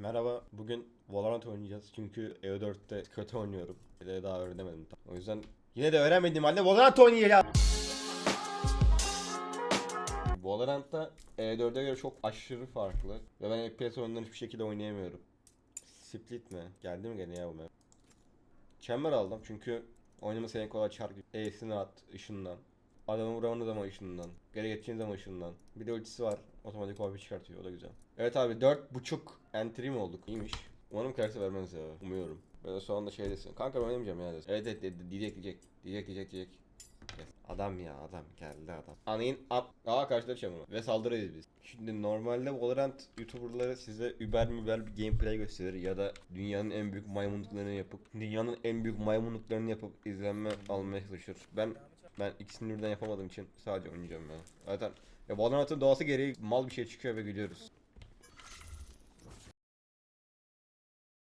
Merhaba, bugün Valorant oynayacağız çünkü E4'te kötü oynuyorum. Bir daha öğrenemedim. O yüzden yine de öğrenmediğim halde Valorant oynayacağım. Valorant'ta E4'e göre çok aşırı farklı ve ben FPS oyunlarını hiçbir şekilde oynayamıyorum. Split mi? Geldi mi gene ya bu map? Chamber aldım çünkü oynaması en kolay çark. E'sini at ışından. Adamı vuramını zaman ışından. Geri geçeceğin zaman ışından. Bir de ultisi var. Otomatik OP çıkartıyor. O da güzel. Evet abi 4.5 entry mi olduk? İyiymiş. Umarım karşı vermez ya. Umuyorum. Böyle son anda şey desin. Kanka ben oynamayacağım ya desin. Evet evet dedi. Diyecek diyecek. Diyecek diyecek diyecek. Adam ya adam geldi adam. Anayın up. Aa karşılaşacağım ama. Ve saldırıyız biz. Şimdi normalde Valorant YouTuber'ları size über müber bir gameplay gösterir ya da dünyanın en büyük maymunluklarını yapıp dünyanın en büyük maymunluklarını yapıp izlenme almaya çalışır. Ben ben ikisini birden yapamadığım için sadece oynayacağım ya. Zaten ya Valorant'ın doğası gereği mal bir şey çıkıyor ve gülüyoruz.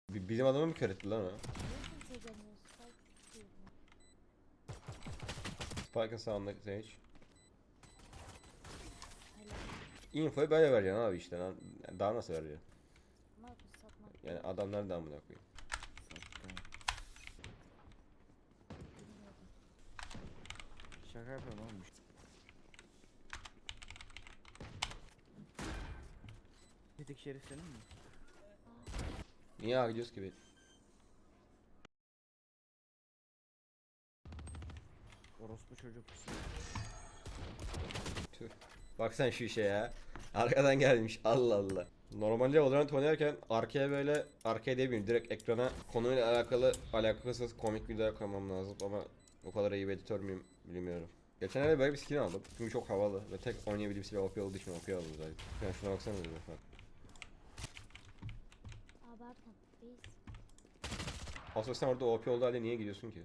Bi- Bizim adamı mı kör etti lan o? Spike'ın sağında Sage. Infoyu böyle vereceksin abi işte lan. Daha nasıl vereceksin? Yani adam nerede amına koyayım? Şaka yapıyorum oğlum. Bir tek şerif senin mi? Niye ağa gidiyoruz ki biz? Çocuk. Tüh. Bak sen şu işe ya. Arkadan gelmiş. Allah Allah. Normalde Valorant oynarken arkaya böyle arkaya demeyeyim direkt ekrana konuyla alakalı alakasız komik videolar koymam lazım ama o kadar iyi bir editör müyüm bilmiyorum. Geçenlerde böyle bir skin aldım. Çünkü çok havalı ve tek oynayabildiğim silah OP olduğu için OP aldım zaten. Yani şuna baksana bir bak. Abartma. Biz Aslında sen orada OP olduğu halde niye gidiyorsun ki?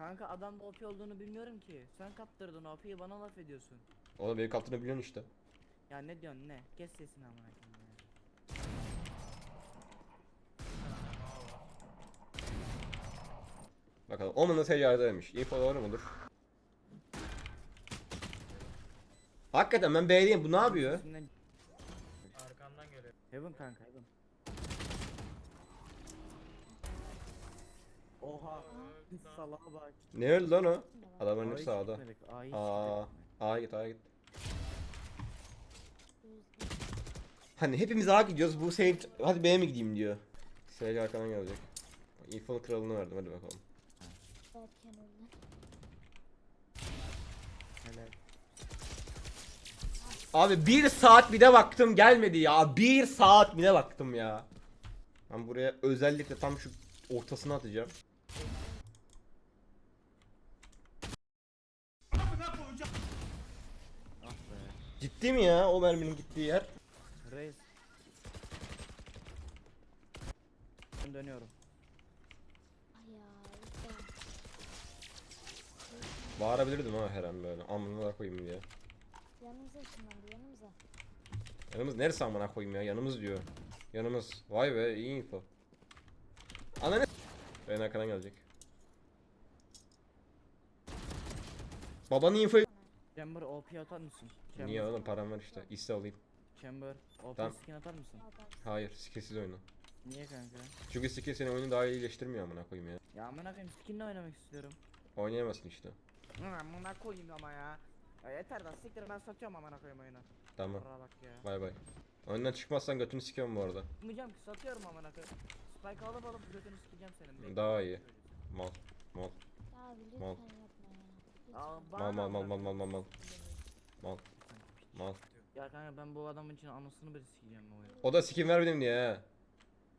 Kanka adam da OP olduğunu bilmiyorum ki. Sen kaptırdın OP'yi bana laf ediyorsun. O da benim kaptığını biliyorsun işte. Ya ne diyorsun ne? Kes sesini amına koyayım ya. Bakalım. Onun da seyyardaymış. Info doğru mudur? Hakikaten ben B'deyim. Bu ne yapıyor? Sesinden- Arkamdan geliyor. Heaven kanka Heaven. Oha. Salaha bak. Ne öldü lan o? A'yı hepsi sağda. A'yı Aa. A'ya git A'ya git. Hani hepimiz A'ya gidiyoruz. Bu Sage hadi B'ye mi gideyim diyor. Sage arkadan gelecek. Info'nun kralını verdim hadi bakalım. derken öyle. Helal. Abi bir saat bir de baktım gelmedi ya. Bir saat bir de baktım ya. Ben buraya özellikle tam şu ortasına atacağım. Ah be. Ciddi mi ya o merminin gittiği yer? Reis. Ben dönüyorum. Bağırabilirdim ha her an böyle. Amına koyayım diye. Yanımıza ışınlandı yanımıza. Yanımız neresi amına koyayım ya? Yanımız diyor. Yanımız. Vay be iyi info. Ananı Ben arkadan gelecek. Babanın infoyu Chamber OP atar mısın? Chamber. Niye oğlum param var işte. İste alayım. Chamber OP Tamam. skin atar mısın? Hayır, skillsiz oyna. Niye kanka? Çünkü skill senin oyunu daha iyileştirmiyor amına koyayım ya. Ya amına koyayım skinle oynamak istiyorum. Oynayamazsın işte. Amına koyayım ama ya. Ya yeter lan siktir ben satıyorum amına koyayım oyunu. Tamam. Oraya bak ya. Bay bay. Oyundan çıkmazsan götünü sikiyorum bu arada. Yapmayacağım ki satıyorum amına koyayım. Spike alıp alıp götünü sikeceğim senin. Bekle. Daha iyi. Mal. Mal. Abi lütfen Mal. ya. Mal mal mal mal mal mal mal. Mal. Mal. Ya kanka ben bu adamın için anasını bir sikeceğim bu oyunu. O da skin vermedim diye ha.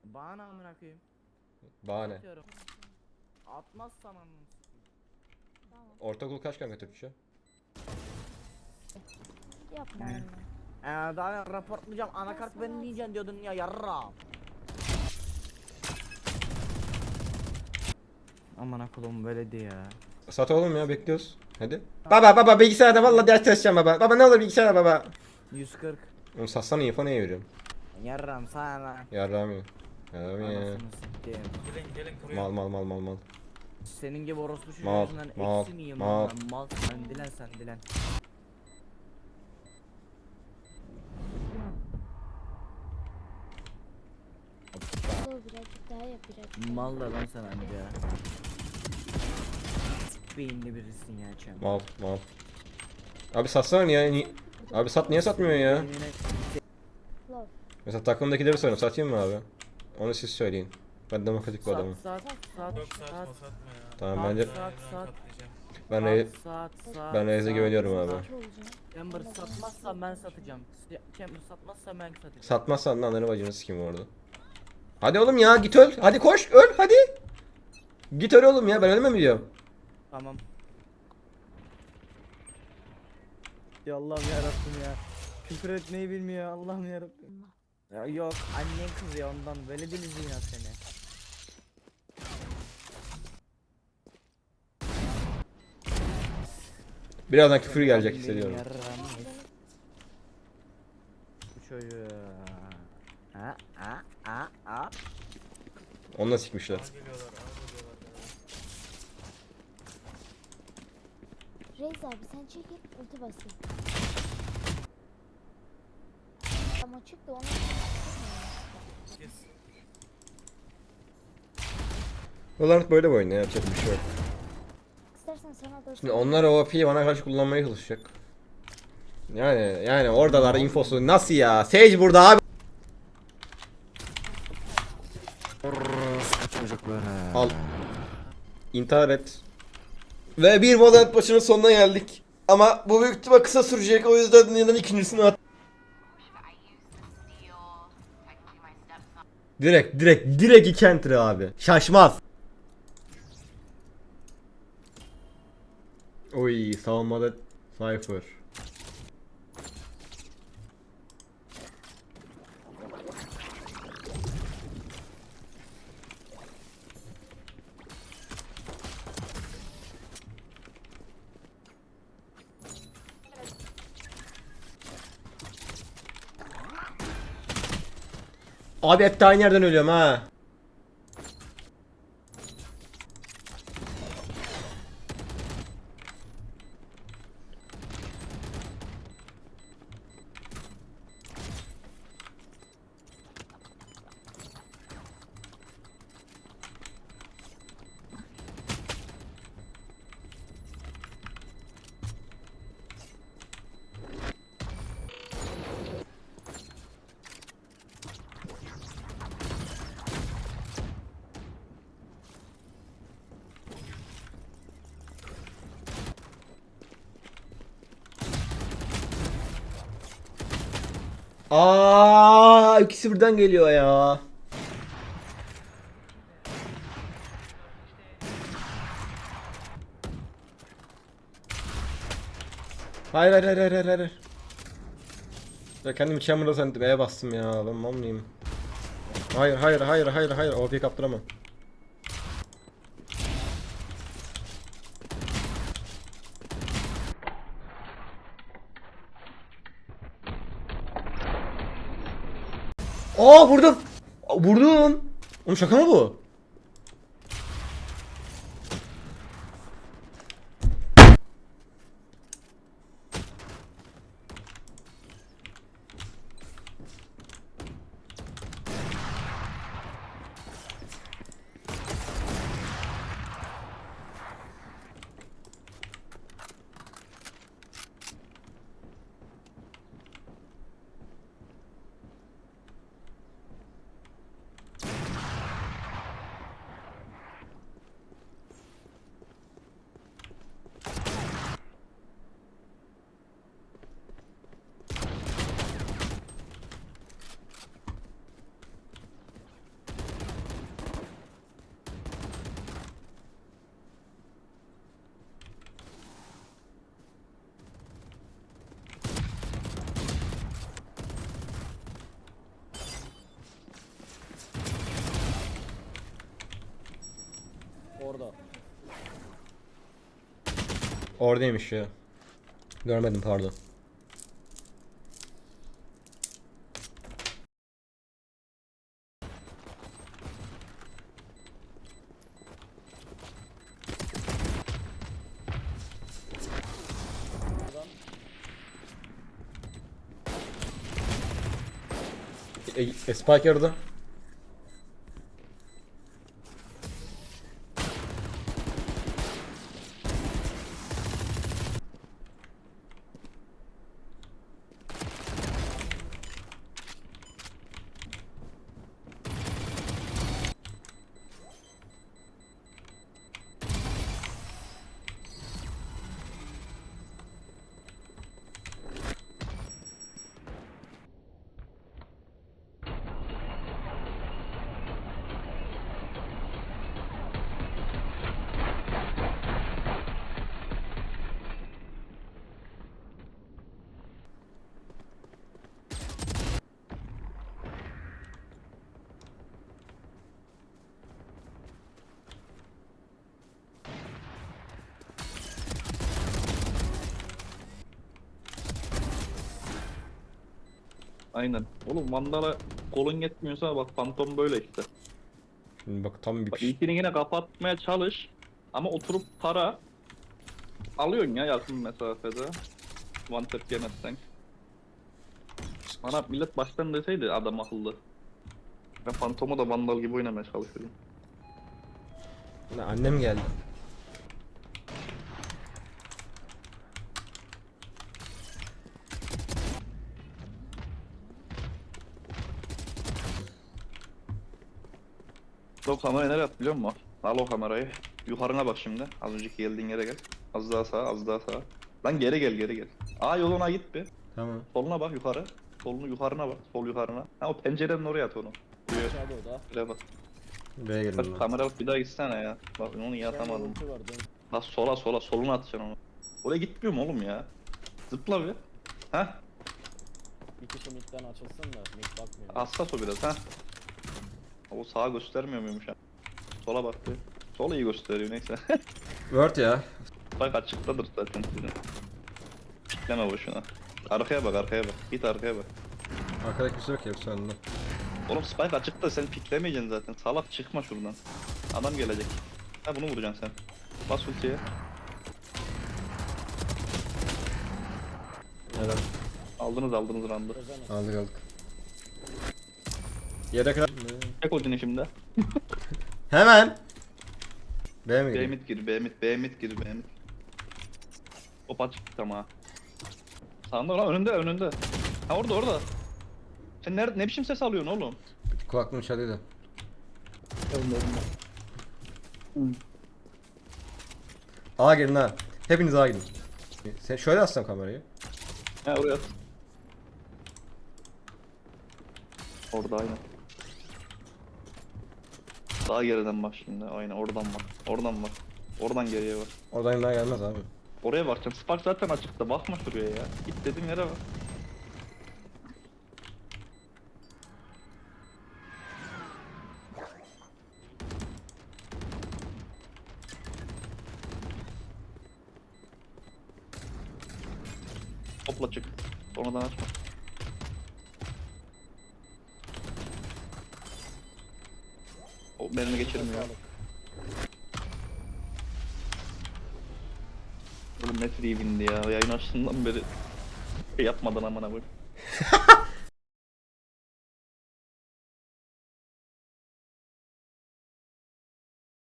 Bana amına koyayım. Bahane. Atıyorum. Atmazsam anasını sikeyim. Tamam. Ortaokul kaç kanka Türkçe? Yapma. Eee daha raportlayacağım anakart benim yiyeceksin diyordun ya yarra. Aman akulum böyle diye ya. Sat oğlum ya bekliyoruz. Hadi. Baba baba bilgisayarda vallahi ders çalışacağım baba. Baba ne olur bilgisayarda baba. 140. Oğlum satsana info neye veriyorum? Yarram sana. Yarrağım Yarrağım Anasını sikeyim. Gelin gelin kuruyor. Mal mal mal mal mal. Senin gibi orospu Mal, çocuğundan mal, eksi miyim mal. lan ben mal. Sen dilen sen dilen. Yo birazcık daha yap birazcık. Mal da lan sen anca. Beyinli birisin ya Çem. Mal mal. Abi satsana niye? Ni- Abi sat niye satmıyor ya? Mesela takımdakileri sorun satayım mı abi? Onu siz söyleyin. Ben demokratik bir adamım. Sat sat sat Yok sat satma satma ya. Tamam Sat, bence sat, Ben sat. ben Re- Sat sat ben sat, güveniyorum abi. Chamber satmazsa ben satacağım. Chamber satmazsa ben satacağım. satmazsan lan ananı bacını sikeyim orada. Hadi oğlum ya git öl. Hadi koş öl hadi. Git öl oğlum ya ben ölme mi diyorum. Tamam. Ya Allah'ım yarabbim ya. Küfür etmeyi bilmiyor Allah'ım yarabbim. Ya yok annen kızıyor ondan böyle deli zina seni. Birazdan küfür gelecek hissediyorum. Bu çocuğu. Ha ha ha ha. Onunla sikmişler. Reis abi sen çekil ulti basayım. Ama çıktı onu. Kes. Valorant böyle bir oyun ya yapacak bir şey yok. İstersen sana da Şimdi onlar OP'yi bana karşı kullanmaya çalışacak. Yani yani oradalar infosu nasıl ya? Sage burada abi. Al. İntihar et. Ve bir Valorant maçının sonuna geldik. Ama bu büyük ihtimal kısa sürecek o yüzden neden ikincisini at. Direkt direkt direkt iki enter abi. Şaşmaz. Oy savunmada Cypher. Abi hep de aynı yerden ölüyorum ha. Aa, ikisi birden geliyor ya. Hayır hayır hayır hayır hayır. Ya kendimi chamber'da sandım E'ye bastım ya ben mal mıyım? Hayır hayır hayır hayır hayır OP kaptıramam. Aa vurdum. Vurdum. Oğlum şaka mı bu? Orada. Oradaymış ya. Görmedim pardon. E, e, Spike yarıda. Aynen. Oğlum Vandal'a kolun yetmiyorsa bak Phantom böyle işte. Şimdi bak tam bir Bak ilkini yine kapatmaya çalış. Ama oturup para alıyorsun ya yakın mesafede. One tap yemezsen. Bana millet baştan deseydi adam akıllı. Ben Phantom'a da Vandal gibi oynamaya çalışıyorum. Ne, annem geldi. O kamerayı nereye at biliyor musun? Al o kamerayı. Yukarına bak şimdi. Az önceki geldiğin yere gel. Az daha sağa, az daha sağa. Lan geri gel, geri gel. Aa yoluna git bir. Tamam. Soluna bak yukarı. Solunu yukarına bak. Sol yukarına. Ha o pencerenin oraya at onu. Aşağıda o da. Bak. B'ye girdim ben. kamera bir daha gitsene ya. Bak onu yatamadım. Ulti var, dön. Bak sola sola soluna atacaksın onu. Oraya gitmiyor mu oğlum ya? Zıpla bir. Heh. Bir kişi midden açılsın da mid bakmıyor. Hassas o biraz ha. O sağa göstermiyor muymuş ha? Sola bak bir. Sola iyi gösteriyor neyse. Word ya. bak açıktadır zaten sizin. Pikleme boşuna. Arkaya bak arkaya bak. Git arkaya bak. Arkadaki bir şey yok ya yoksa önünde. Oğlum Spike açıkta sen piklemeyeceksin zaten. Salak çıkma şuradan. Adam gelecek. Ha bunu vuracaksın sen. Bas ultiye. Helal. Aldınız aldınız randı. Aldık aldık. Yere kadar. Çek ultini şimdi. Hemen. B mi B mid gir, B mid, B mid gir, B mid. Hop açık ama. Sağında lan önünde önünde. Ha orada orada. Sen nerede ne biçim ses alıyorsun oğlum? Kulaklığım çalıyordu. Önünde önünde. A girin ha. Hepiniz A gidin. Sen şöyle açsam kamerayı. Ha oraya at. Orada aynen. Daha geriden bak şimdi. Aynen oradan bak. Oradan bak. Oradan geriye bak. Oradan daha gelmez abi. Oraya bakacaksın. Spark zaten açıkta. Bakma şuraya ya. Git dediğim yere bak. Topla çık. Sonradan açma. Mermi geçirmiyor. Oğlum ne free windi ya. Yayın açtığından beri şey yapmadan amına koyayım.